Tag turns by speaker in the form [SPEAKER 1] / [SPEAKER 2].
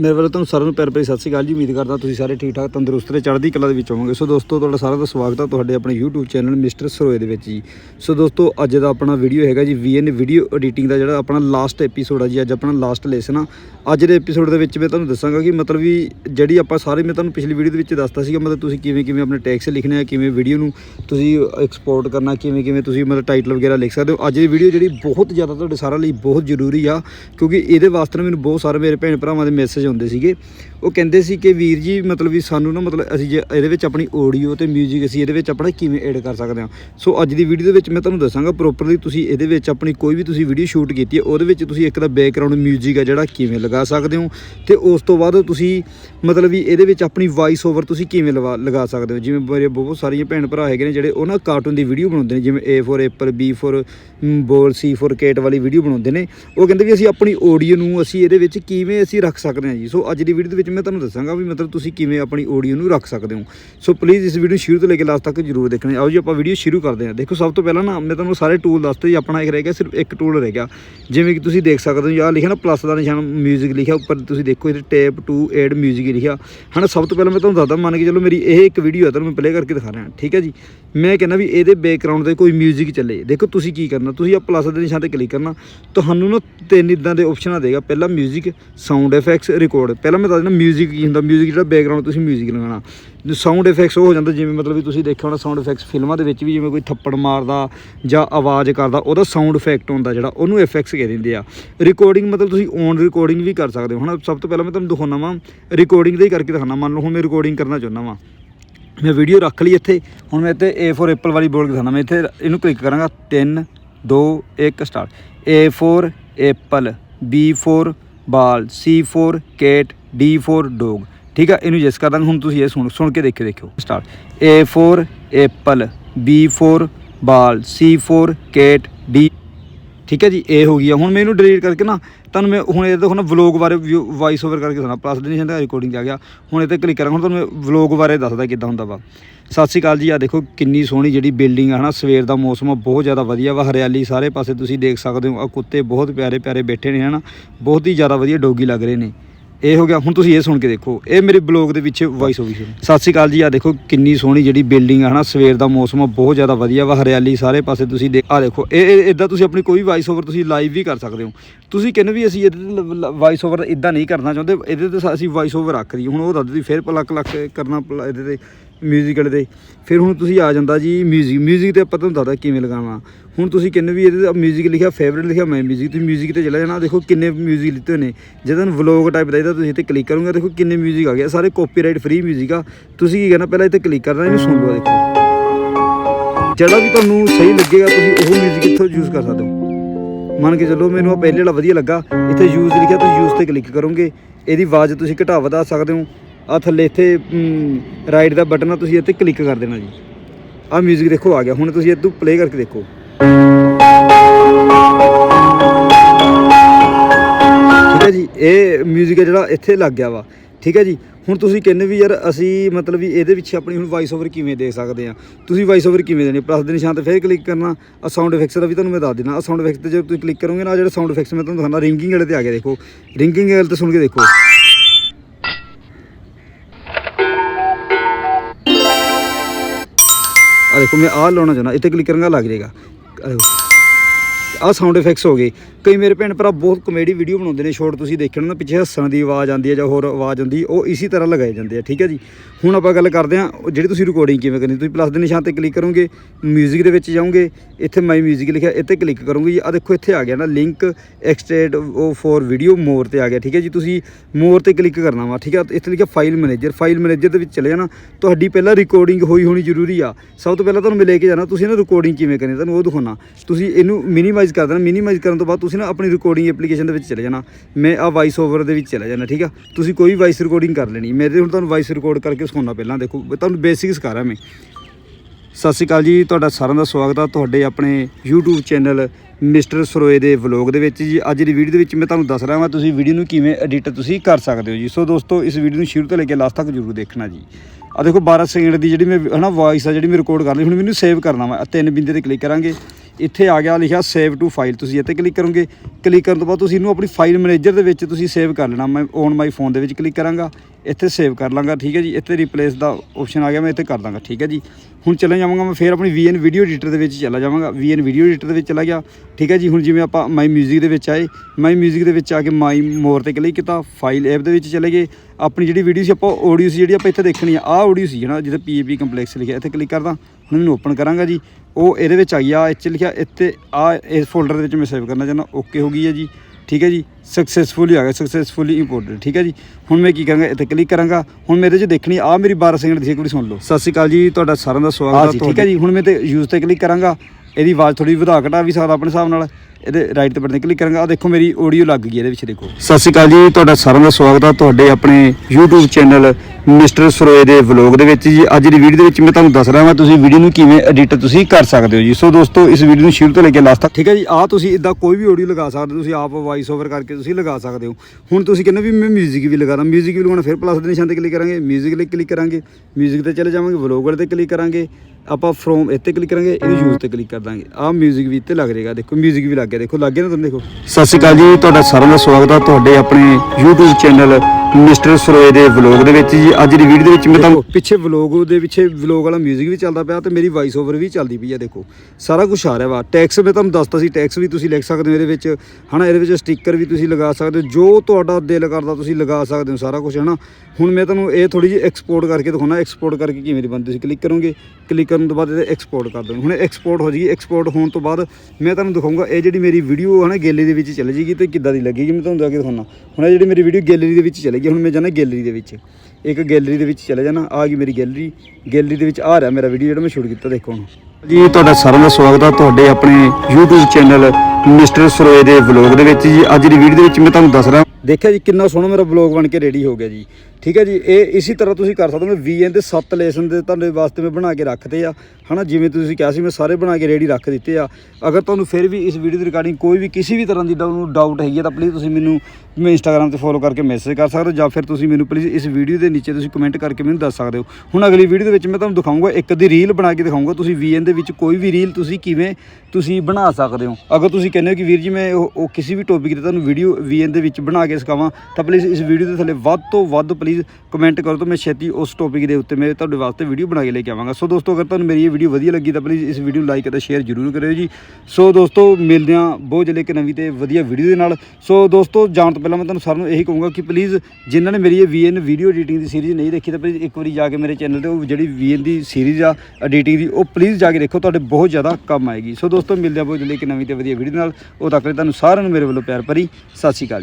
[SPEAKER 1] ਮੇਰੇ ਵੱਲੋਂ ਤੁਹਾਨੂੰ ਸਾਰਿਆਂ ਨੂੰ ਪਿਆਰ ਭਰੀ ਸਤਿ ਸ਼੍ਰੀ ਅਕਾਲ ਜੀ। ਉਮੀਦ ਕਰਦਾ ਤੁਸੀਂ ਸਾਰੇ ਠੀਕ ਠਾਕ, ਤੰਦਰੁਸਤ ਤੇ ਚੜ੍ਹਦੀ ਕਲਾ ਦੇ ਵਿੱਚ ਹੋਵੋਗੇ। ਸੋ ਦੋਸਤੋ, ਤੁਹਾਡਾ ਸਾਰਿਆਂ ਦਾ ਸਵਾਗਤ ਹੈ ਤੁਹਾਡੇ ਆਪਣੇ YouTube ਚੈਨਲ ਮਿਸਟਰ ਸਰੋਏ ਦੇ ਵਿੱਚ ਜੀ। ਸੋ ਦੋਸਤੋ, ਅੱਜ ਦਾ ਆਪਣਾ ਵੀਡੀਓ ਹੈਗਾ ਜੀ VN ਵੀਡੀਓ ਐਡੀਟਿੰਗ ਦਾ ਜਿਹੜਾ ਆਪਣਾ ਲਾਸਟ ਐਪੀਸੋਡ ਆ ਜੀ, ਅੱਜ ਆਪਣਾ ਲਾਸਟ ਲੈਸਨ ਆ। ਅੱਜ ਦੇ ਐਪੀਸੋਡ ਦੇ ਵਿੱਚ ਮੈਂ ਤੁਹਾਨੂੰ ਦੱਸਾਂਗਾ ਕਿ ਮਤਲਬ ਵੀ ਜਿਹੜੀ ਆਪਾਂ ਸਾਰੇ ਮੈਂ ਤੁਹਾਨੂੰ ਪਿਛਲੀ ਵੀਡੀਓ ਦੇ ਵਿੱਚ ਦੱਸਤਾ ਸੀਗਾ, ਮਤਲਬ ਤੁਸੀਂ ਕਿਵੇਂ ਕਿਵੇਂ ਆਪਣੇ ਟੈਕਸ ਲਿਖਣੇ ਆ, ਕਿਵੇਂ ਵੀਡੀਓ ਨੂੰ ਤੁਸੀਂ ਐਕਸਪੋਰਟ ਕਰਨਾ ਕਿਵੇਂ ਕਿਵੇਂ ਤੁਸੀਂ ਮਤਲਬ ਟਾਈਟਲ ਵਗੈਰਾ ਲਿਖ ਸਕਦੇ ਹੋ। ਅੱਜ ਦੀ ਵੀਡੀਓ ਜਿਹੜੀ ਬਹੁਤ ਜ਼ਿਆਦਾ ਤੁਹਾਡੇ ਸਾਰਿਆਂ ਲਈ ਬਹੁਤ ਜ਼ਰੂਰੀ ਆ, ਕਿਉਂਕਿ ਇਹਦੇ ਵਾਸਤੇ ਮੈਨੂੰ ਬਹੁਤ ਸਾਰੇ ਮੇਰੇ ਭੈਣ ਭਰਾਵਾਂ ਦੇ ਮੈਸੇਜ ਆਉਂਦੇ ਸੀਗੇ ਉਹ ਕਹਿੰਦੇ ਸੀ ਕਿ ਵੀਰ ਜੀ ਮਤਲਬ ਵੀ ਸਾਨੂੰ ਨਾ ਮਤਲਬ ਅਸੀਂ ਜੇ ਇਹਦੇ ਵਿੱਚ ਆਪਣੀ ਆਡੀਓ ਤੇ 뮤직 ਅਸੀਂ ਇਹਦੇ ਵਿੱਚ ਆਪਣਾ ਕਿਵੇਂ ਐਡ ਕਰ ਸਕਦੇ ਹਾਂ ਸੋ ਅੱਜ ਦੀ ਵੀਡੀਓ ਦੇ ਵਿੱਚ ਮੈਂ ਤੁਹਾਨੂੰ ਦੱਸਾਂਗਾ ਪ੍ਰੋਪਰਲੀ ਤੁਸੀਂ ਇਹਦੇ ਵਿੱਚ ਆਪਣੀ ਕੋਈ ਵੀ ਤੁਸੀਂ ਵੀਡੀਓ ਸ਼ੂਟ ਕੀਤੀ ਹੈ ਉਹਦੇ ਵਿੱਚ ਤੁਸੀਂ ਇੱਕ ਤਾਂ ਬੈਕਗ੍ਰਾਉਂਡ 뮤직 ਹੈ ਜਿਹੜਾ ਕਿਵੇਂ ਲਗਾ ਸਕਦੇ ਹੋ ਤੇ ਉਸ ਤੋਂ ਬਾਅਦ ਤੁਸੀਂ ਮਤਲਬ ਵੀ ਇਹਦੇ ਵਿੱਚ ਆਪਣੀ ਵਾਇਸ ਓਵਰ ਤੁਸੀਂ ਕਿਵੇਂ ਲਵਾ ਲਗਾ ਸਕਦੇ ਹੋ ਜਿਵੇਂ ਮੇਰੇ ਬਹੁਤ ਸਾਰੀਆਂ ਭੈਣ ਭਰਾ ਹੈਗੇ ਨੇ ਜਿਹੜੇ ਉਹ ਨਾ ਕਾਰਟੂਨ ਦੀ ਵੀਡੀਓ ਬਣਾਉਂਦੇ ਨੇ ਜਿਵੇਂ A for apple B for ball C for cat ਵਾਲੀ ਵੀਡੀਓ ਬਣਾਉਂਦੇ ਨੇ ਉਹ ਕਹਿੰਦੇ ਵੀ ਅਸੀਂ ਆਪਣੀ ਆਡੀਓ ਨੂੰ ਅਸੀਂ ਇਹਦੇ ਵਿੱਚ ਕਿਵੇਂ ਅਸੀਂ ਰੱਖ ਸਕਦੇ ਹਾਂ ਜੀ ਸੋ ਅੱਜ ਦੀ ਵੀਡੀਓ ਦੇ ਵਿੱਚ ਮੈਂ ਤੁਹਾਨੂੰ ਦੱਸਾਂਗਾ ਵੀ ਮਤਲਬ ਤੁਸੀਂ ਕਿਵੇਂ ਆਪਣੀ ਆਡੀਓ ਨੂੰ ਰੱਖ ਸਕਦੇ ਹੋ ਸੋ ਪਲੀਜ਼ ਇਸ ਵੀਡੀਓ ਸ਼ੁਰੂ ਤੋਂ ਲੈ ਕੇ ਲਾਸਟ ਤੱਕ ਜਰੂਰ ਦੇਖਣੀ ਆਓ ਜੀ ਆਪਾਂ ਵੀਡੀਓ ਸ਼ੁਰੂ ਕਰਦੇ ਹਾਂ ਦੇਖੋ ਸਭ ਤੋਂ ਪਹਿਲਾਂ ਨਾ ਮੈਂ ਤੁਹਾਨੂੰ ਸਾਰੇ ਟੂਲ ਦੱਸਤੇ ਜੀ ਆਪਣਾ ਇੱਕ ਰਹਿ ਗਿਆ ਸਿਰਫ ਇੱਕ ਟੂਲ ਰਹਿ ਗਿਆ ਜਿਵੇਂ ਕਿ ਤੁਸੀਂ ਦੇਖ ਸਕਦੇ ਹੋ ਆਹ ਲਿਖਿਆ ਨਾ ਪਲੱਸ ਦਾ ਨਿਸ਼ਾਨ 뮤직 ਲਿਖਿਆ ਉੱਪਰ ਤੁਸੀਂ ਦੇਖੋ ਇਹਦੇ ਟੈਪ ਟੂ ਐਡ 뮤직 ਲਿਖਿਆ ਹਨਾ ਸਭ ਤੋਂ ਪਹਿਲਾਂ ਮੈਂ ਤੁਹਾਨੂੰ ਦੱਸਦਾ ਮੰਨ ਕੇ ਚਲੋ ਮੇਰੀ ਇਹ ਇੱਕ ਵੀਡੀਓ ਹੈ ਤੁਹਾਨੂੰ ਮੈਂ ਪਲੇ ਕਰਕੇ ਦਿਖਾ ਰਿਹਾ ਠੀਕ ਹੈ ਜੀ ਮੈਂ ਕਹਿੰਦਾ ਵੀ ਇਹਦੇ ਬੈਕਗ੍ਰਾਉਂਡ ਤੇ ਕੋਈ 뮤직 ਚੱਲੇ ਦੇਖੋ ਤੁਸੀਂ ਕੀ ਕਰਨਾ ਤੁਸੀਂ ਆ ਪਲੱਸ ਦੇ ਨਿਸ਼ਾਨ ਤੇ ਕਲਿੱਕ ਕਰਨਾ ਤੁਹਾਨੂੰ ਨਾ ਤਿੰਨ ਇਦਾਂ ਦੇ ਆਪਸ਼ਨਾਂ ਦੇਗਾ ਪਹਿਲਾ 뮤직 ਸਾਊਂਡ ਇਫੈਕਟਸ ਰਿਕਾਰਡ ਪਹਿਲਾਂ ਮੈਂ ਦੱਸ ਦਿੰਦਾ 뮤직 ਕੀ ਹੁੰਦਾ 뮤직 ਜਿਹੜਾ ਬੈਕਗ੍ਰਾਉਂਡ ਤੁਸੀਂ 뮤직 ਲਗਾਉਣਾ ਸਾਊਂਡ ਇਫੈਕਟਸ ਉਹ ਹੋ ਜਾਂਦਾ, ਜਿਵੇਂ ਮਤਲਬ ਵੀ ਤੁਸੀਂ ਦੇਖਿਆ ਹੋਣਾ ਸਾਊਂਡ ਇਫੈਕਟਸ ਫਿਲਮਾਂ ਦੇ ਵਿੱਚ ਵੀ ਜਿਵੇਂ ਕੋਈ ਥੱਪੜ ਮਾਰਦਾ ਜਾਂ ਆਵਾਜ਼ ਕਰਦਾ, ਉਹਦਾ ਸਾਊਂਡ ਇਫੈਕਟ ਹੁੰਦਾ ਜਿਹੜਾ, ਉਹਨੂੰ ਇਫੈਕਟਸ ਕਹਿ ਦਿੰਦੇ ਆ। ਰਿਕਾਰਡਿੰਗ ਮਤਲਬ ਤੁਸੀਂ ਔਨ ਰਿਕਾਰਡਿੰਗ ਵੀ ਕਰ ਸਕਦੇ ਹੋ। ਹੁਣ ਸਭ ਤੋਂ ਪਹਿਲਾਂ ਮੈਂ ਤੁਹਾਨੂੰ ਦਿਖਾਉਣਾ ਵਾਂ ਰਿਕਾਰਡਿੰਗ ਦਾ ਹੀ ਕਰਕੇ ਦਿਖਾਉਣਾ ਮੰਨ ਲਓ ਹੁਣ ਮੈਂ ਰਿਕਾਰਡਿੰਗ ਕਰਨਾ ਚਾਹੁੰਦਾ ਵਾਂ। ਮੈਂ ਵੀਡੀਓ ਰੱਖ ਲਈ ਇੱਥੇ। ਹੁਣ ਮੈਂ ਇੱਥੇ A ਫੋਰ ਐਪਲ ਵਾਲੀ ਬੋਲ ਕੇ ਦਿਖਾਉਣਾ ਮੈਂ ਇੱਥੇ ਇਹਨੂੰ ਕਲਿੱਕ ਕਰਾਂਗਾ। 3 2 1 start A for apple B for ball C for cat D for dog ਠੀਕ ਆ? ਇਹਨੂੰ ਜੈਸ ਕਰ ਦਾਂਗਾ ਹੁਣ ਤੁਸੀਂ ਇਹ ਸੁਣ ਸੁਣ ਕੇ ਦੇਖਿਓ ਦੇਖਿਓ। Start A for apple B for ball, C for cat D ਠੀਕ ਹੈ ਜੀ? ਇਹ ਹੋ ਗਈ ਆ। ਹੁਣ ਮੈਂ ਇਹਨੂੰ ਡਿਲੀਟ ਕਰਕੇ ਨਾ, ਤੁਹਾਨੂੰ ਮੈਂ ਹੁਣ ਇਹ ਦੇਖੋ ਨਾ ਵਲੌਗ ਬਾਰੇ ਵਾਇਸ ਓਵਰ ਕਰਕੇ ਸੁਣਾ। ਪਲੱਸ ਦੇ ਦਾ ਤੇ ਰਿਕਾਰਡਿੰਗ ਆ ਗਿਆ। ਹੁਣ ਇਹ ਤੇ ਕਲਿੱਕ ਕਰਾਂਗਾ, ਹੁਣ ਤੁਹਾਨੂੰ ਮੈਂ ਵਲੌਗ ਬਾਰੇ ਦੱਸਦਾ ਕਿੱਦਾਂ ਹੁੰਦਾ ਵਾ। ਸਤਿ ਸ਼੍ਰੀ ਅਕਾਲ ਜੀ। ਆ ਦੇਖੋ, ਕਿੰਨੀ ਸੋਹਣੀ ਜਿਹੜੀ ਬਿਲਡਿੰਗ ਆ ਹਨਾ, ਸਵੇਰ ਦਾ ਮੌਸਮ ਆ, ਬਹੁਤ ਜ਼ਿਆਦਾ ਵਧੀਆ ਵਾ। ਹਰਿਆਲੀ ਸਾਰੇ ਪਾਸੇ ਤੁਸੀਂ ਦੇਖ ਸਕਦੇ ਹੋ। ਆ ਕੁੱਤੇ ਬਹੁਤ ਪਿਆਰੇ ਪਿਆਰੇ ਬੈਠੇ ਨੇ ਹਨਾ। ਬਹੁਤ ਹੀ ਜ਼ਿਆਦਾ ਵਧੀਆ ਡੋਗੀ ਲੱਗ ਰਹੇ ਨੇ। ਇਹ ਹੋ ਗਿਆ, ਹੁਣ ਤੁਸੀਂ ਇਹ ਸੁਣ ਕੇ ਦੇਖੋ, ਇਹ ਮੇਰੇ ਬਲੌਗ ਦੇ ਵਿੱਚ ਵਾਇਸ ਓਵਰ ਸਤਿ ਸ਼੍ਰੀ ਅਕਾਲ ਜੀ ਆ ਦੇਖੋ ਕਿੰਨੀ ਸੋਹਣੀ ਜਿਹੜੀ ਬਿਲਡਿੰਗ ਆ ਹਨਾ, ਸਵੇਰ ਦਾ ਮੌਸਮ ਆ, ਬਹੁਤ ਜ਼ਿਆਦਾ ਵਧੀਆ ਵਾ, ਹਰਿਆਲੀ ਸਾਰੇ ਪਾਸੇ ਤੁਸੀਂ ਦੇਖ ਆ ਦੇਖੋ, ਇਹ ਇਦਾਂ ਤੁਸੀਂ ਆਪਣੀ ਕੋਈ ਵਾਇਸ ਓਵਰ ਤੁਸੀਂ ਲਾਈਵ ਵੀ ਕਰ ਸਕਦੇ ਹੋ। ਤੁਸੀਂ ਕਹਿੰਦੇ ਵੀ ਅਸੀਂ ਇਹਦੇ ਤੇ ਵਾਇਸ ਓਵਰ ਇਦਾਂ ਨਹੀਂ ਕਰਨਾ ਚਾਹੁੰਦੇ, ਇਹਦੇ ਤੇ ਅਸੀਂ ਵਾਇਸ ਓਵਰ ਰੱਖ ਦਈਏ। ਹੁਣ ਉਹ ਦੱਸ ਤੁਸੀਂ ਫਿਰ ਪਲੱਕ ਲੱਕ ਕਰਨਾ, ਪਲ- ਇਹਦੇ ਤੇ ਮਿਊਜ਼ਿਕ ਵਾਲੇ ਤੇ ਫਿਰ ਹੁਣ ਤੁਸੀਂ ਆ ਜਾਂਦਾ ਜੀ ਮਿਊਜ਼ਿਕ ਮਿਊਜ਼ਿਕ ਤੇ ਆਪਾਂ ਤੁਹਾਨੂੰ ਦੱਸਦਾ ਕਿਵੇਂ ਲਗਾਉਣਾ ਹੁਣ ਤੁਸੀਂ ਕਹਿੰਦੇ ਵੀ ਇਹਦੇ ਤੇ ਮਿਊਜ਼ਿਕ ਲਿਖਿਆ ਫੇਵਰਿਟ ਲਿਖਿਆ, ਮੈਂ ਮਿਊਜ਼ਿਕ ਤੁਸੀਂ ਮਿਊਜ਼ਿਕ ਤੇ ਚਲੇ ਜਾਣਾ। ਦੇਖੋ ਕਿੰਨੇ ਮਿਊਜ਼ਿਕ ਲਿੱਤੇ ਹੋਏ ਨੇ। ਜੇ ਤੁਹਾਨੂੰ ਵਲੌਗ ਟਾਈਪ ਦਾ ਇਹਦਾ ਤੁਸੀਂ ਇੱਥੇ ਕਲਿੱਕ ਕਰੋਗੇ, ਦੇਖੋ ਕਿੰਨੇ ਮਿਊਜ਼ਿਕ ਆ ਗਏ। ਸਾਰੇ ਕਾਪੀਰਾਈਟ ਫ੍ਰੀ ਮਿਊਜ਼ਿਕ ਆ। ਤੁਸੀਂ ਕੀ ਕਰਨਾ ਪਹਿਲਾਂ ਇੱਥੇ ਕਲਿੱਕ ਕਰਨਾ, ਇਹਨੂੰ ਸੁਣ ਲਓ ਦੇਖੋ ਜਿਹੜਾ ਵੀ ਤੁਹਾਨੂੰ ਸਹੀ ਲੱਗੇਗਾ, ਤੁਸੀਂ ਉਹ ਮਿਊਜ਼ਿਕ ਇੱਥੋਂ ਯੂਜ਼ ਕਰ ਸਕਦੇ ਹੋ। ਮੰਨ ਕੇ ਚੱਲੋ ਮੈਨੂੰ ਆ ਪਹਿਲੇ ਵਾਲਾ ਵਧੀਆ ਲੱਗਾ। ਇੱਥੇ ਯੂਜ਼ ਲਿਖਿਆ, ਤੁਸੀਂ ਯੂਜ਼ ਤੇ ਕਲਿੱਕ ਕਰੋਗੇ। ਇਹਦੀ ਆਵਾਜ਼ ਤੁਸੀਂ ਘਟਾ ਵਧਾ ਸਕਦੇ ਹੋ। ਆ ਥੱਲੇ ਇੱਥੇ ਰਾਈਟ ਦਾ ਬਟਨ ਆ, ਤੁਸੀਂ ਇੱਥੇ ਕਲਿੱਕ ਕਰ ਦੇਣਾ ਜੀ। ਆ ਮਿਊਜ਼ਿਕ ਦੇਖੋ, ਆ ਗਿਆ। ਹੁਣ ਤੁਸੀਂ ਇਹ ਤੋਂ ਪਲੇ ਕਰਕੇ ਦੇਖੋ। ਠੀਕ ਹੈ ਜੀ? ਇਹ ਮਿਊਜ਼ਿਕ ਹੈ ਜਿਹੜਾ ਇੱਥੇ ਲੱਗ ਗਿਆ ਵਾ। ਠੀਕ ਹੈ ਜੀ? ਹੁਣ ਤੁਸੀਂ ਕਹਿੰਦੇ ਵੀ ਯਾਰ ਅਸੀਂ ਮਤਲਬ ਵੀ ਇਹਦੇ ਵਿੱਚ ਆਪਣੀ ਹੁਣ ਵਾਇਸ ਓਵਰ ਕਿਵੇਂ ਦੇ ਸਕਦੇ ਆ? ਤੁਸੀਂ ਵਾਇਸ ਓਵਰ ਕਿਵੇਂ ਦੇਣੀ? ਪਲੱਸ ਦੇ ਨਿਸ਼ਾਨ ਤੇ ਫਿਰ ਕਲਿੱਕ ਕਰਨਾ। ਆ ਸਾਊਂਡ ਇਫੈਕਟਸ ਦਾ ਵੀ ਤੁਹਾਨੂੰ ਮੈਂ ਦੱਸ ਦੇਣਾ ਆ ਸਾਊਂਡ ਇਫੈਕਟ ਤੇ ਜੇ ਤੁਸੀਂ ਕਲਿੱਕ ਕਰੋਗੇ ਨਾ ਜਿਹੜਾ ਸਾਊਂਡ ਇਫੈਕਟਸ ਮੈਂ ਤੁਹਾਨੂੰ ਦਿਖਾਣਾ ਰਿੰਗਿੰਗ ਵਾਲੇ ਤੇ ਆ ਗਿਆ ਦੇਖੋ। ਰਿੰਗਿੰਗ ਵਾਲੇ ਤੇ ਸੁਣ ਕੇ ਦੇਖੋ। ਆ ਦੇਖੋ ਮੈਂ ਆਹ ਲਾਉਣਾ ਚਾਹੁੰਦਾ ਇੱਥੇ ਕਲਿੱਕ ਕਰਾਂਗਾ ਲੱਗ ਜਾਏਗਾ। ਆਹ ਦੇਖੋ। ਆਹ ਸਾਊਂਡ ਇਫੈਕਟਸ ਹੋ ਗਏ ਕਈ ਮੇਰੇ ਭੈਣ ਭਰਾ ਬਹੁਤ ਕਮੇਡੀ ਵੀਡੀਓ ਬਣਾਉਂਦੇ ਨੇ ਸ਼ੋਰਟ ਤੁਸੀਂ ਦੇਖਣ ਨਾ ਪਿੱਛੇ ਹੱਸਣ ਦੀ ਆਵਾਜ਼ ਆਉਂਦੀ ਹੈ ਜਾਂ ਹੋਰ ਆਵਾਜ਼ ਆਉਂਦੀ ਉਹ ਇਸੇ ਤਰ੍ਹਾਂ ਲਗਾਏ ਜਾਂਦੇ ਆ ਠੀਕ ਹੈ ਜੀ ਹੁਣ ਆਪਾਂ ਗੱਲ ਕਰਦੇ ਹਾਂ ਉਹ ਜਿਹੜੀ ਤੁਸੀਂ ਰਿਕਾਰਡਿੰਗ ਕਿਵੇਂ ਕਰਨੀ ਤੁਸੀਂ ਪਲੱਸ ਦੇ ਨਿਸ਼ਾਨ ਤੇ ਕਲਿੱਕ ਕਰੋਗੇ 뮤직 ਦੇ ਵਿੱਚ ਜਾਓਗੇ ਇੱਥੇ ਮਾਈ 뮤직 ਲਿਖਿਆ ਇੱਥੇ ਕਲਿੱਕ ਕਰੋਗੇ ਜੀ ਆ ਦੇਖੋ ਇੱਥੇ ਆ ਗਿਆ ਨਾ ਲਿੰਕ ਐਕਸਟ੍ਰੈਕਟ ਉਹ ਫੋਰ ਵੀਡੀਓ ਮੋਰ ਤੇ ਆ ਗਿਆ ਠੀਕ ਹੈ ਜੀ ਤੁਸੀਂ ਮੋਰ ਤੇ ਕਲਿੱਕ ਕਰਨਾ ਵਾ ਠੀਕ ਹੈ ਇੱਥੇ ਲਿਖਿਆ ਫਾਈਲ ਮੈਨੇਜਰ ਫਾਈਲ ਮੈਨੇਜਰ ਦੇ ਵਿੱਚ ਚਲੇ ਜਾਣਾ ਤੁਹਾਡੀ ਪਹਿਲਾਂ ਰਿਕਾਰਡਿੰਗ ਹੋਈ ਹੋਣੀ ਜ਼ਰੂਰੀ ਆ ਸਭ ਤੋਂ ਪਹਿਲਾਂ ਤੁਹਾਨੂੰ ਮੈਂ ਲੈ ਕੇ ਜਾਣਾ ਤੁਸੀਂ ਨਾ ਰਿਕਾਰਡਿੰਗ ਕਿਵੇਂ ਕਰਨੀ ਤੁਹਾਨੂੰ ਉਹ ਦਿਖਾਉਣਾ ਤੁਸੀਂ ਇਹਨੂੰ ਮਿਨੀਮਾਈਜ਼ ਕਰ ਦੇਣਾ ਮਿਨੀਮਾਈਜ਼ ਕਰਨ ਤੋਂ ਬਾਅਦ ਤੁਸੀਂ ਨਾ ਆਪਣੀ ਰਿਕਾਰਡਿੰਗ ਐਪਲੀਕੇਸ਼ਨ ਦੇ ਵਿੱਚ ਚਲੇ ਜਾਣਾ। ਮੈਂ ਆ ਵਾਇਸ ਓਵਰ ਦੇ ਵਿੱਚ ਚਲੇ ਜਾਣਾ, ਠੀਕ ਆ? ਤੁਸੀਂ ਕੋਈ ਵਾਇਸ ਰਿਕਾਰਡਿੰਗ ਕਰ ਲੈਣੀ। ਮੇਰੇ ਹੁਣ ਤੁਹਾਨੂੰ ਵਾਇਸ ਰਿਕਾਰਡ ਕਰਕੇ ਸਿਖਾਉਣਾ ਪਹਿਲਾਂ, ਦੇਖੋ ਤੁਹਾਨੂੰ ਬੇਸਿਕ ਸਿਖਾ ਰਿਹਾ ਮੈਂ। ਸਤਿ ਸ਼੍ਰੀ ਅਕਾਲ ਜੀ, ਤੁਹਾਡਾ ਸਾਰਿਆਂ ਦਾ ਸਵਾਗਤ ਆ ਤੁਹਾਡੇ ਆਪਣੇ YouTube ਚੈਨਲ ਮਿਸਟਰ ਸਰੋਏ ਦੇ ਵਲੌਗ ਦੇ ਵਿੱਚ ਜੀ। ਅੱਜ ਦੀ ਵੀਡੀਓ ਦੇ ਵਿੱਚ ਮੈਂ ਤੁਹਾਨੂੰ ਦੱਸ ਰਿਹਾ ਹਾਂ ਤੁਸੀਂ ਵੀਡੀਓ ਨੂੰ ਕਿਵੇਂ ਐਡਿਟ ਤੁਸੀਂ ਕਰ ਸਕਦੇ ਹੋ ਜੀ। ਸੋ ਦੋਸਤੋ, ਇਸ ਵੀਡੀਓ ਨੂੰ ਸ਼ੁਰੂ ਤੋਂ ਲੈ ਕੇ ਲਾਸਟ ਤੱਕ ਜ਼ਰੂਰ ਦੇਖਣਾ ਜੀ। ਆ ਦੇਖੋ 12 ਸੈਕਿੰਡ ਦੀ ਜਿਹੜੀ ਮੈਂ, ਹਨਾ ਵੌਇਸ ਆ ਜਿਹੜੀ ਮੈਂ ਰਿਕਾਰਡ ਕਰ ਲਈ, ਹੁਣ ਮੈਨੂੰ ਸੇਵ ਕਰਨਾ ਵਾ। ਤਿੰਨ ਬਿੰਦੇ ਤੇ ਕਲਿੱਕ ਕਰਾਂਗੇ। ਇੱਥੇ ਆ ਗਿਆ ਲਿਖਿਆ ਸੇਵ ਟੂ ਫਾਈਲ ਤੁਸੀਂ ਇੱਥੇ ਕਲਿੱਕ ਕਰੋਗੇ ਕਲਿੱਕ ਕਰਨ ਤੋਂ ਬਾਅਦ ਤੁਸੀਂ ਇਹਨੂੰ ਆਪਣੀ ਫਾਈਲ ਮੈਨੇਜਰ ਦੇ ਵਿੱਚ ਤੁਸੀਂ ਸੇਵ ਕਰ ਲੈਣਾ ਮੈਂ ਔਨ ਮਾਈ ਫੋਨ ਦੇ ਵਿੱਚ ਕਲਿੱਕ ਕਰਾਂਗਾ ਇੱਥੇ ਸੇਵ ਕਰ ਲਾਂਗਾ ਠੀਕ ਹੈ ਜੀ ਇੱਥੇ ਰਿਪਲੇਸ ਦਾ ਆਪਸ਼ਨ ਆ ਗਿਆ ਮੈਂ ਇੱਥੇ ਕਰ ਦਾਂਗਾ ਠੀਕ ਹੈ ਜੀ ਹੁਣ ਚਲੇ ਜਾਵਾਂਗਾ ਮੈਂ ਫੇਰ ਆਪਣੀ VN ਵੀਡੀਓ ਐਡੀਟਰ ਦੇ ਵਿੱਚ ਚਲਾ ਜਾਵਾਂਗਾ VN ਵੀਡੀਓ ਐਡੀਟਰ ਦੇ ਵਿੱਚ ਚਲਾ ਗਿਆ ਠੀਕ ਹੈ ਜੀ ਹੁਣ ਜਿਵੇਂ ਆਪਾਂ ਮਾਈ 뮤직 ਦੇ ਵਿੱਚ ਆਏ ਮਾਈ 뮤직 ਦੇ ਵਿੱਚ ਆ ਕੇ ਮਾਈ ਮੋਰ ਤੇ ਕਲਿੱਕ ਕੀਤਾ ਫਾਈਲ ਐਪ ਦੇ ਵਿੱਚ ਚਲੇ ਗਏ ਆਪਣੀ ਜਿਹੜੀ ਵੀਡੀਓ ਸੀ ਆਪਾਂ ਆਡੀਓ ਸੀ ਜਿਹੜੀ ਆਪਾਂ ਇੱਥੇ ਦੇਖਣੀ ਆ ਆਹ ਆਡੀਓ ਸੀ ਜਿਹੜਾ ਜਿਹਦੇ ਪੀਏਪੀ ਕੰਪਲੈਕਸ ਲਿਖਿਆ ਇੱਥੇ ਕਲਿੱਕ ਕਰਦਾ ਹੁਣ ਇਹਨੂੰ ਓਪਨ ਕਰਾਂਗਾ ਜੀ। ਉਹ ਇਹਦੇ ਵਿੱਚ ਆ ਗਿਆ ਇੱਥੇ ਲਿਖਿਆ ਇੱਥੇ ਆ ਇਸ ਫੋਲਡਰ ਦੇ ਵਿੱਚ ਮੈਂ ਸੇਵ ਕਰਨਾ ਚਾਹੁੰਦਾ ਓਕੇ ਹੋ ਗਈ ਹੈ ਜੀ। ਠੀਕ ਹੈ ਜੀ ਸਕਸੈਸਫੁਲੀ ਆ ਗਿਆ ਸਕਸੈਸਫੁਲੀ ਇੰਪੋਰਟਡ ਠੀਕ ਹੈ ਜੀ। ਹੁਣ ਮੈਂ ਕੀ ਕਰਾਂਗਾ ਇੱਥੇ ਕਲਿੱਕ ਕਰਾਂਗਾ। ਹੁਣ ਮੇਰੇ 'ਚ ਦੇਖਣੀ ਆ ਮੇਰੀ 12 ਸੈਕਿੰਡ ਦੀ ਇੱਕ ਵਾਰੀ ਸੁਣ ਲਓ। ਸਤਿ ਸ਼੍ਰੀ ਅਕਾਲ ਜੀ ਤੁਹਾਡਾ ਸਾਰਿਆਂ ਦਾ ਸਵਾਗਤ ਹੈ ਠੀਕ ਹੈ ਜੀ। ਹੁਣ ਮੈਂ ਤੇ ਯੂਜ਼ ਤੇ ਕਲਿੱਕ ਕਰਾਂਗਾ। ਇਹਦੀ ਆਵਾਜ਼ ਥੋੜੀ ਵਧਾ ਘਟਾ ਵੀ ਸਕਦਾ ਆਪਣੇ ਹਿਸਾਬ ਨਾਲ। ਇਹਦੇ ਰਾਈਟ ਤੇ ਬਟਨ ਤੇ ਕਲਿੱਕ ਕਰਾਂਗਾ ਆ ਦੇਖੋ ਮੇਰੀ ਆਡੀਓ ਲੱਗ ਗਈ ਇਹਦੇ ਵਿੱਚ ਦੇਖੋ ਸਤਿ ਸ਼੍ਰੀ ਅਕਾਲ ਜੀ ਤੁਹਾਡਾ ਸਾਰਿਆਂ ਦਾ ਸਵਾਗਤ ਹੈ ਤੁਹਾਡੇ ਆਪਣੇ YouTube ਚੈਨਲ ਮਿਸਟਰ ਸਰੋਏ ਦੇ ਵਲੌਗ ਦੇ ਵਿੱਚ ਜੀ ਅੱਜ ਦੀ ਵੀਡੀਓ ਦੇ ਵਿੱਚ ਮੈਂ ਤੁਹਾਨੂੰ ਦੱਸ ਰਿਹਾ ਹਾਂ ਤੁਸੀਂ ਵੀਡੀਓ ਨੂੰ ਕਿਵੇਂ ਐਡਿਟ ਤੁਸੀਂ ਕਰ ਸਕਦੇ ਹੋ ਜੀ ਸੋ ਦੋਸਤੋ ਇਸ ਵੀਡੀਓ ਨੂੰ ਸ਼ੁਰੂ ਤੋਂ ਲੈ ਕੇ ਲਾਸਟ ਤੱਕ ਠੀਕ ਹੈ ਜੀ ਆ ਤੁਸੀਂ ਇਦਾਂ ਕੋਈ ਵੀ ਆਡੀਓ ਲਗਾ ਸਕਦੇ ਹੋ ਤੁਸੀਂ ਆਪ ਵਾਇਸ ਓਵਰ ਕਰਕੇ ਤੁਸੀਂ ਲਗਾ ਸਕਦੇ ਹੋ ਹੁਣ ਤੁਸੀਂ ਕਹਿੰਦੇ ਵੀ ਮੈਂ 뮤직 ਵੀ ਲਗਾਦਾ 뮤직 ਵੀ ਲਗਾਉਣਾ ਫਿਰ ਪਲੱਸ ਦੇ ਨਿਸ਼ਾਨ ਤੇ ਕਲਿੱਕ ਕਰਾਂਗੇ 뮤직 ਤੇ ਕਲਿੱਕ ਕਰਾਂਗੇ 뮤직 ਤੇ ਚਲੇ ਜਾਵਾਂਗੇ ਵਲੌਗ ਵਾਲੇ ਤੇ ਕਲਿੱਕ ਕਰਾਂਗੇ ਆਪਾਂ ਫਰੋਮ ਇੱਥੇ ਕਲਿੱਕ ਕਰਾਂਗੇ ਇਹਨੂੰ ਯੂਜ਼ ਤੇ ਕਲਿੱਕ ਕਰ ਦਾਂਗੇ ਆਹ 뮤직 ਵੀ ਇੱਥੇ ਲੱਗ ਜਾਏਗਾ ਦੇਖੋ 뮤직 ਵੀ ਲੱਗ ਗਿਆ ਦੇਖੋ, ਲੱਗ ਗਿਆ ਨਾ ਤੁਹਾਨੂੰ ਦੇਖੋ? ਸਤਿ ਸ਼੍ਰੀ ਅਕਾਲ ਜੀ, ਤੁਹਾਡਾ ਸਾਰਿਆਂ ਦਾ ਸਵਾਗਤ ਹੈ ਤੁਹਾਡੇ ਆਪਣੇ YouTube ਚੈਨਲ ਮਿਸਟਰ ਸਰੋਏ ਦੇ ਵਲੌਗ ਦੇ ਵਿੱਚ ਜੀ, ਅੱਜ ਦੀ ਵੀਡੀਓ ਦੇ ਵਿੱਚ ਮੈਂ ਤੁਹਾਨੂੰ ਪਿੱਛੇ ਵਲੋਗ ਦੇ ਪਿੱਛੇ ਵਲੋਗ ਵਾਲਾ 뮤직 ਵੀ ਚੱਲਦਾ ਪਿਆ ਤੇ ਮੇਰੀ ਵਾਇਸ ਓਵਰ ਵੀ ਚੱਲਦੀ ਪਈ ਆ, ਦੇਖੋ। ਸਾਰਾ ਕੁਝ ਆ ਰਿਹਾ ਵਾ। ਟੈਕਸ ਮੈਂ ਤੁਹਾਨੂੰ ਦੱਸਤਾ ਸੀ ਟੈਕਸ ਵੀ ਤੁਸੀਂ ਲਿਖ ਸਕਦੇ ਹੋ ਇਹਦੇ ਵਿੱਚ। ਹਨਾ, ਇਹਦੇ ਵਿੱਚ ਸਟicker ਵੀ ਤੁਸੀਂ ਲਗਾ ਸਕਦੇ ਹੋ। ਜੋ ਤੁਹਾਡਾ ਦਿਲ ਕਰਦਾ ਤੁਸੀਂ ਲਗਾ ਸਕਦੇ ਹੋ ਸਾਰਾ ਕੁਝ ਹਨਾ। ਹੁਣ ਮੈਂ ਤੁਹਾਨੂੰ ਇਹ ਥੋੜੀ ਜਿਹੀ ਐਕਸਪੋਰਟ ਕਰਕੇ ਦਿਖਾਉਣਾ। ਐਕਸਪੋਰਟ ਕਰਕੇ ਕਿਵੇਂ ਦੀ ਬਣਦੀ ਤੁਸੀਂ ਕਲਿੱਕ ਕਰੋਗੇ। ਕਲਿੱਕ ਕਰਨ ਤੋਂ ਬਾਅਦ ਇਹਦੇ ਐਕਸਪੋਰਟ ਕਰ ਦਿਓ। ਹੁਣ ਐਕਸਪੋਰਟ ਹੋ ਜਾਏਗੀ। ਐਕਸਪੋਰਟ ਹੋਣ ਤੋਂ ਬਾਅਦ ਮੈਂ ਤੁਹਾਨੂੰ ਦਿਖਾਊਂਗਾ, ਇਹ ਜਿਹੜੀ ਮੇਰੀ ਵੀਡੀਓ ਹੈ ਨਾ ਗੈਲਰੀ ਦੇ ਵਿੱਚ ਚਲੇ ਜਾਏਗੀ ਤੇ ਕਿੱਦਾਂ ਦੀ ਲੱਗੇਗੀ ਮੈਂ ਤੁਹਾਨੂੰ ਜਾ ਕੇ ਦਿਖਾਉਣਾ। ਹੁਣ ਇਹ ਜਿਹੜੀ ਮੇਰੀ ਵੀਡੀਓ ਗੈਲਰੀ ਦੇ ਵਿੱਚ ਚਲੇ ਗਈ ਹੁਣ ਮੈਂ ਜਾਣਾ ਗੈਲਰੀ ਦੇ ਵਿੱਚ। ਇੱਕ ਗੈਲਰੀ ਦੇ ਵਿੱਚ ਚਲੇ ਜਾਣਾ ਆ ਗਈ ਮੇਰੀ ਗੈਲਰੀ। ਗੈਲਰੀ ਦੇ ਵਿੱਚ ਆ ਰਿਹਾ ਮੇਰਾ ਵੀਡੀਓ ਜਿਹੜਾ ਮੈਂ ਸ਼ੂਟ ਕੀਤਾ ਦੇਖੋ ਹੁਣ। ਜੀ ਤੁਹਾਡਾ ਸਾਰਿਆਂ ਦਾ ਸਵਾਗਤ ਹੈ ਤੁਹਾਡੇ ਆਪਣੇ YouTube ਚੈਨਲ ਮਿਸਟਰ ਸਰੋਏ ਦੇ ਵਲੌਗ ਦੇ ਵਿੱਚ ਜੀ। ਅੱਜ ਦੀ ਵੀਡੀਓ ਦੇ ਵਿੱਚ ਮੈਂ ਤੁਹਾਨੂੰ ਦੱਸ ਰਿਹਾ। ਦੇਖਿਆ ਜੀ ਕਿੰਨਾ ਸੋਹਣਾ ਮੇਰਾ ਵਲੌਗ ਬਣ ਕੇ ਰੈਡੀ ਹੋ ਗਿਆ ਜੀ। ਠੀਕ ਹੈ ਜੀ, ਇਹ ਇਸੇ ਤਰ੍ਹਾਂ ਤੁਸੀਂ ਕਰ ਸਕਦੇ ਹੋ ਵੀਐਨ ਦੇ 7 ਲੈਸਨ ਦੇ ਤੁਹਾਡੇ ਵਾਸਤੇ ਮੈਂ ਬਣਾ ਕੇ ਰੱਖਦੇ ਆ, ਹਨਾ, ਜਿਵੇਂ ਤੁਸੀਂ ਕਿਹਾ ਸੀ ਮੈਂ ਸਾਰੇ ਬਣਾ ਕੇ ਰੈਡੀ ਰੱਖ ਦਿੱਤੇ ਆ। ਅਗਰ ਤੁਹਾਨੂੰ ਫਿਰ ਵੀ ਇਸ ਵੀਡੀਓ ਦੀ ਰਿਗਾਰਡਿੰਗ ਕੋਈ ਵੀ ਕਿਸੇ ਵੀ ਤਰ੍ਹਾਂ ਦੀ ਡਾਊਟ ਹੈਗੀ ਹੈ ਤਾਂ ਪਲੀਜ਼ ਤੁਸੀਂ ਮੈਨੂੰ ਮੈਂ ਇੰਸਟਾਗ੍ਰam ਤੇ ਫੋਲੋ ਕਰਕੇ ਮੈਸੇਜ ਕਰ ਸਕਦੇ ਹੋ, ਜਾਂ ਫਿਰ ਤੁਸੀਂ ਮੈਨੂੰ ਪਲੀਜ਼ ਇਸ ਵੀਡੀਓ ਦੇ ਨੀਚੇ ਤੁਸੀਂ ਕਮੈਂਟ ਕਰਕੇ ਮੈਨੂੰ ਦੱਸ ਸਕਦੇ ਹੋ। ਹੁਣ ਅਗਲੀ ਵੀਡੀਓ ਦੇ ਵਿੱਚ ਮੈਂ ਤੁਹਾਨੂੰ ਦਿਖਾਊਂਗਾ, ਇੱਕ ਦੀ ਰੀਲ ਬਣਾ ਕੇ ਦਿਖਾਊਂਗਾ, ਤੁਸੀਂ ਵੀਐਨ ਦੇ ਵਿੱਚ ਕੋਈ ਵੀ ਰੀਲ ਤੁਸੀਂ ਕਿਵੇਂ ਤੁਸੀਂ ਬਣਾ ਸਕਦੇ ਹੋ। ਅਗਰ ਤੁਸੀਂ ਕਹਿੰਦੇ ਹੋ ਕਿ ਵੀਰ ਜੀ ਮੈਂ ਉਹ ਉਹ ਕਿਸੇ ਵੀ ਟੌਪਿਕ ਤੇ ਤੁਹਾਨੂੰ ਵੀਡੀਓ ਵੀਐਨ ਦੇ ਵਿੱਚ ਬਣਾ ਕੇ ਸਿਖਾਵਾਂ, ਤਾਂ ਪਲੀਜ਼ ਇਸ ਵੀਡੀਓ ਦੇ ਥੱਲੇ ਵੱਧ ਤੋਂ ਵੱਧ ਪਲੀਜ਼ ਪਲੀਜ਼ ਕਮੈਂਟ ਕਰੋ ਤਾਂ ਮੈਂ ਛੇਤੀ ਉਸ ਟੌਪਿਕ ਦੇ ਉੱਤੇ ਮੈਂ ਤੁਹਾਡੇ ਵਾਸਤੇ ਵੀਡੀਓ ਬਣਾ ਕੇ ਲੈ ਕੇ ਆਵਾਂਗਾ। ਸੋ ਦੋਸਤੋ, ਅਗਰ ਤੁਹਾਨੂੰ ਮੇਰੀ ਇਹ ਵੀਡੀਓ ਵਧੀਆ ਲੱਗੀ ਤਾਂ ਪਲੀਜ਼ ਇਸ ਵੀਡੀਓ ਨੂੰ ਲਾਈਕ ਅਤੇ ਸ਼ੇਅਰ ਜ਼ਰੂਰ ਕਰਿਓ ਜੀ। ਸੋ ਦੋਸਤੋ, ਮਿਲਦੇ ਹਾਂ ਬਹੁਤ ਜਲਦੀ ਇੱਕ ਨਵੀਂ ਤੇ ਵਧੀਆ ਵੀਡੀਓ ਦੇ ਨਾਲ। ਸੋ ਦੋਸਤੋ, ਜਾਣ ਤੋਂ ਪਹਿਲਾਂ ਮੈਂ ਤੁਹਾਨੂੰ ਸਾਰਿਆਂ ਨੂੰ ਇਹੀ ਕਹੂੰਗਾ ਕਿ ਪਲੀਜ਼ ਜਿਨ੍ਹਾਂ ਨੇ ਮੇਰੀ ਇਹ ਵੀਐਨ ਵੀਡੀਓ ਐਡੀਟਿੰਗ ਦੀ ਸੀਰੀਜ਼ ਨਹੀਂ ਦੇਖੀ ਤਾਂ ਪਲੀਜ਼ ਇੱਕ ਵਾਰੀ ਜਾ ਕੇ ਮੇਰੇ ਚੈਨਲ ਤੇ ਉਹ ਜਿਹੜੀ ਵੀਐਨ ਦੀ ਸੀਰੀਜ਼ ਆ ਐਡੀਟਿੰਗ ਦੀ, ਉਹ ਪਲੀਜ਼ ਜਾ ਕੇ ਦੇਖੋ, ਤੁਹਾਡੇ ਬਹੁਤ ਜ਼ਿਆਦਾ ਕੰਮ ਆਏਗੀ। ਸੋ ਦੋਸਤੋ, ਮਿਲਦੇ ਹਾਂ ਬਹੁਤ ਜਲਦੀ ਇੱਕ ਨਵੀਂ ਤੇ ਵਧੀਆ ਵੀਡੀਓ ਨਾਲ। ਉਹ ਤੱਕ ਲਈ ਤੁਹਾਨੂੰ ਸਾਰਿਆਂ ਨੂੰ ਮੇਰੇ ਵੱਲੋਂ ਪਿਆਰ ਭਰੀ ਸਤਿ ਸ਼੍ਰੀ ਅਕਾਲ ਜੀ।